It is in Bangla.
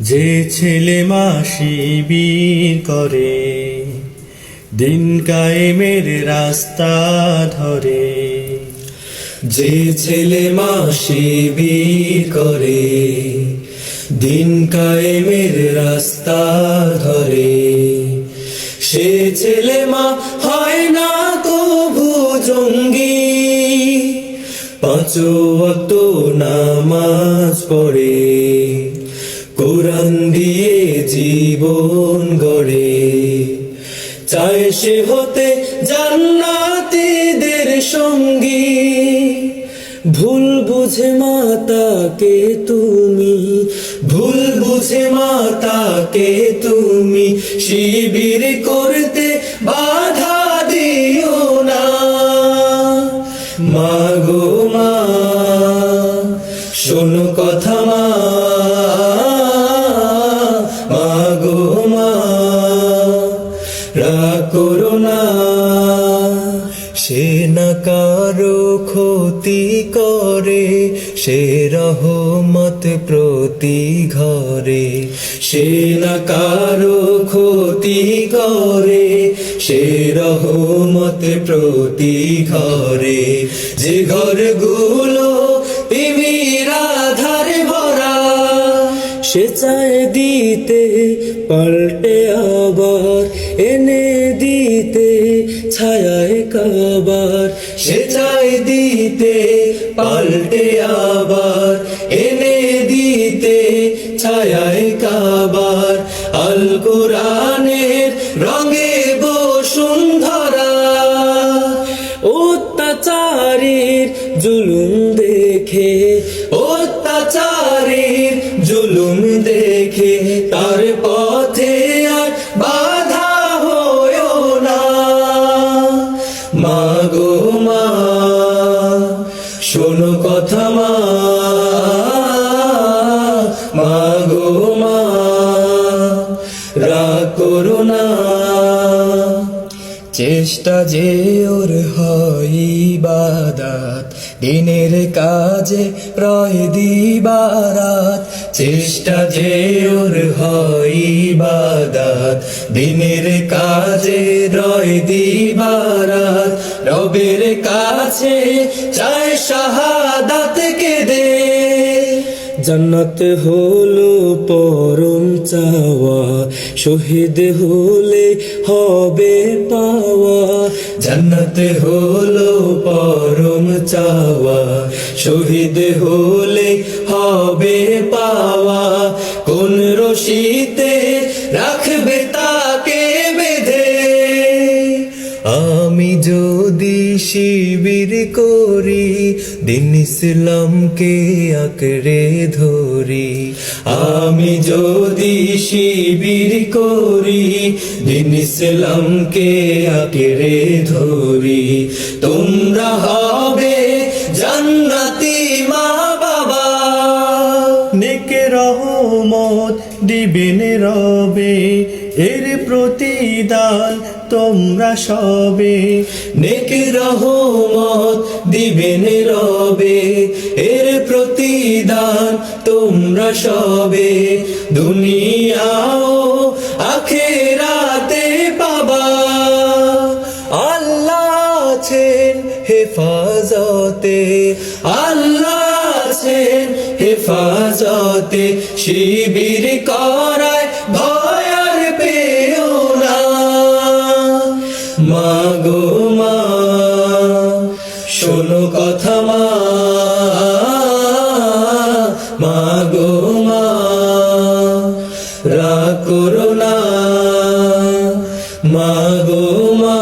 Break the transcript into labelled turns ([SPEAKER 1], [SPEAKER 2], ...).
[SPEAKER 1] যে ছেলে মা শিবির করে, দিন কায়েমের রাস্তা ধরে।
[SPEAKER 2] যে ছেলে মাসি শিবির করে, দিন কায়েমের রাস্তা ধরে। সে ছেলে মা হয় না কভু জঙ্গি, পাঁচো অত নামাজ পড়ে। দিয়ে জীবন গড়ে। চায় সে হতে জান্নাতীদের সঙ্গী। ভুল বুঝে মাতাকে তুমি, ভুল বুঝে মাতাকে তুমি শিবির করতে বাধা দিও না। মা সে না কারও ক্ষতি করে, সে রহমত প্রতি ঘরে। সে না কারও ক্ষতি করে, সে রহমত প্রতি ঘরে। যে ঘরগুলো আধারে ভরা, সে চায় দিতে পাল্টে আবার এনে ছায়ায় কাবার? সে চায় দিতে, পাল্টে আবার। এনে দিতে ছায়ায় কাবার। আল কোরআনের রঙে বসুন্ধরা অত্যাচারীর জুলুম দেখে, অত্যাচারীর জুলুম দেখে, তার পথে আর মাগো মা, শোনো কথা মা মাগো মা, রাগ করো না। চেষ্টা যে ওর হয় বাদাত দিনের কাজে রয় দিবারাত, চেষ্টা যে ওর হয় বাদাত দিনের কাজে রয় দিবারাত, রবের কাছে চায় শাহাদাত কে দে। জান্নাত হলো পরম চাওয়া, শহীদ হলে হবে পাওয়া। জান্নাত হলো পরম চাওয়া, শহীদ হলে হবে পাওয়া। কোন রশিতে রাখবে তাকে বেঁধে? আমি যদি শিবির করি, দিন ইসলামকে আঁকড়ে ধরি। আমি যদি শিবির করি, দিন ইসলামকে আঁকড়ে ধরি। তোমরা হবে
[SPEAKER 1] রহমত দিবেন রবে, এর প্রতিদান তোমরা সবে।
[SPEAKER 2] নেক রহমত দিবেন রবে, এর প্রতিদান তোমরা সবে। দুনিয়াও আখেরাতে পাবা, আল্লাহ আছেন হেফাজতে, আল্লাহ আছেন হেফাজতে শিবির করায় ভয়ার পেও না। মাগো মা, শোনো কথা মা মাগো মা, রাগ করো মাগো মা